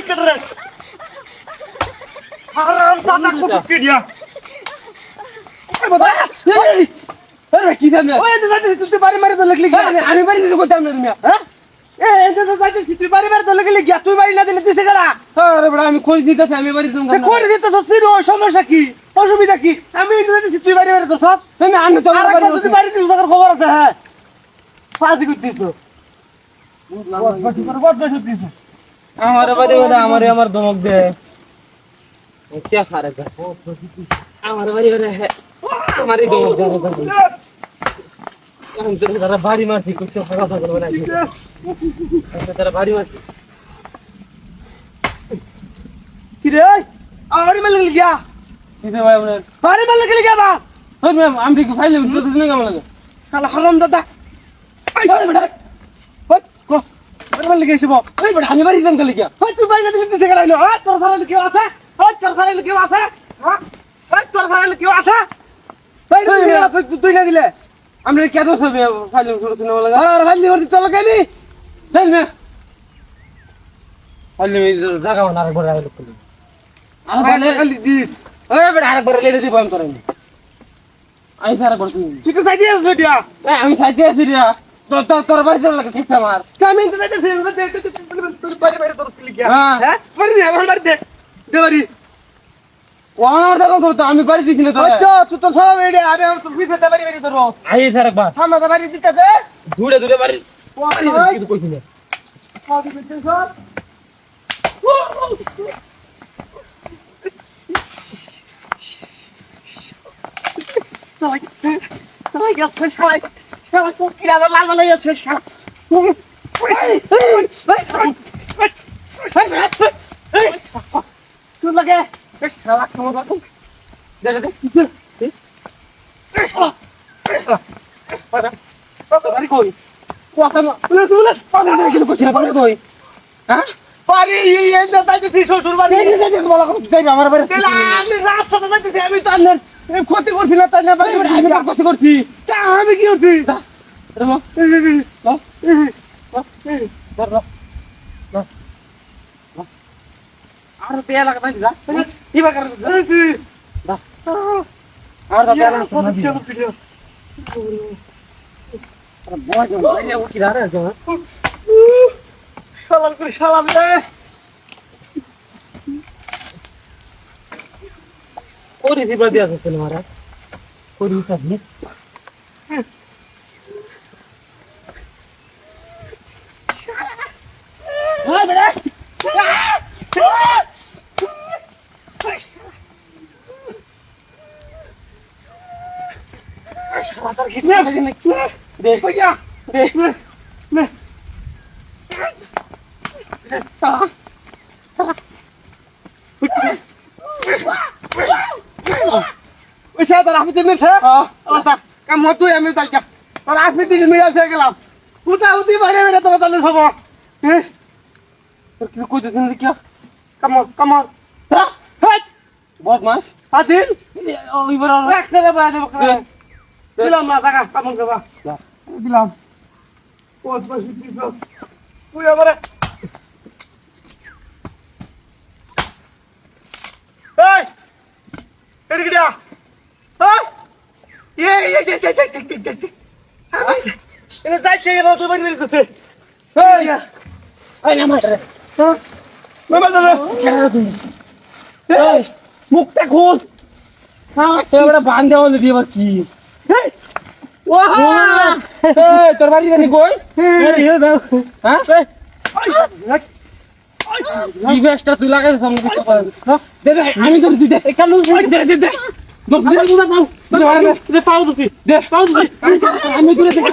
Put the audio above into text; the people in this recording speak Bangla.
কেটে হারাম দাদা কত বাবা আরে কি জানি ওই যাইতে তুই বাড়ি মারি তো লাগলি আমি বাড়ি দিতে করতাম না তুমি? হ্যাঁ? তুই বাড়ি মারি তো লাগলি গিয়া। তুই বাড়ি না দিলে দিছে গেলা আরে বড় আমি খোঁজ দিতেছি আমি বাড়ি দিতাম এ করে দিতে তো সিরো সমস্যা কি? অসুবিধা কি? আমি যাইতে তুই বাড়ি মারি তো সব তুমি আমি তো আর আমার একবার তুই বাড়ি দিস তোর খবর আছে হ্যাঁ। আমার বাড়ি বলে আমার আমার ধমক দেয় আমার বাড়ি বলে তারা ভারী মারছি আমার আমি ঠিক ফাইলে কেমন লাগে? তাহলে হারাম দাদা আমি বাড়ি দেন কালি গিয়া। তুই বাইরে দিতে শেখা লাগল তোর আছে? তোর সারা কেউ আছে? আছে? তুই দিলে। মে ফাইল মে জায়গা না আর বড় আইলো কলি আর খালি দিস। ওই বড় আর বড় দিব আমি তোরে আই সারা করতে ঠিক আছে সাইডে আস আমি সাইডে আছি দিয়া তোর বাড়ি যাওয়ার লাগে ঠিক আমার। আমি তো যাইতে ফেল দে দে তুই বাইরে বাইরে তোর ক্লিক হ্যাঁ। হ্যাঁ? বাড়ি দে আমার বাড়ি দে দে বাড়ি। ও আমার দেখো করতো আমি বাড়ি দিছি না তো আচ্ছা তুই তো সব এড়ে আমি আমার তো বিতে দে বাড়ি বাড়ি তোর আই সারা একবার। থামা দে বাড়ি দিতে দে দূরে দূরে বাড়ি। ওই কিছু কইছি না। পাবি দিতে সব। Salak, salak yatsın salak. তাই দিছ শুরু বানি এই আমি রাস্তাটা করছি না আমি ক্ষতি করছি আমি কি সালাম করে সালাম রে कोरी थी बढ़िया सोचने मारा कोरी सब नहीं সাঁতার খিচবে দেখ। দেখ। ওই সাঁতার আমি দিন কাম তুই আমি তাই তোর আমি দিন মিলাল থেকে গেলাম। উতা উতি বাইরে বেড়ে তোরা তাহলে সব। হ্যাঁ তোর কিছু কই দিতেন কি কাম কাম বদমাস? আদিল? ওইবার একটা বাজাবো দিলাম না টাকা কামন করবা দিলাম পঞ্চাশ তুই আমার মুখটা খুল ভাঙ দেওয়া দিয়ে কি তোর বাড়ি জানি কই হ্যাঁ ইভেস্টটা তুই লাগে আমি তোর দিতে কালু দে দে দে আমি দূরে দেখে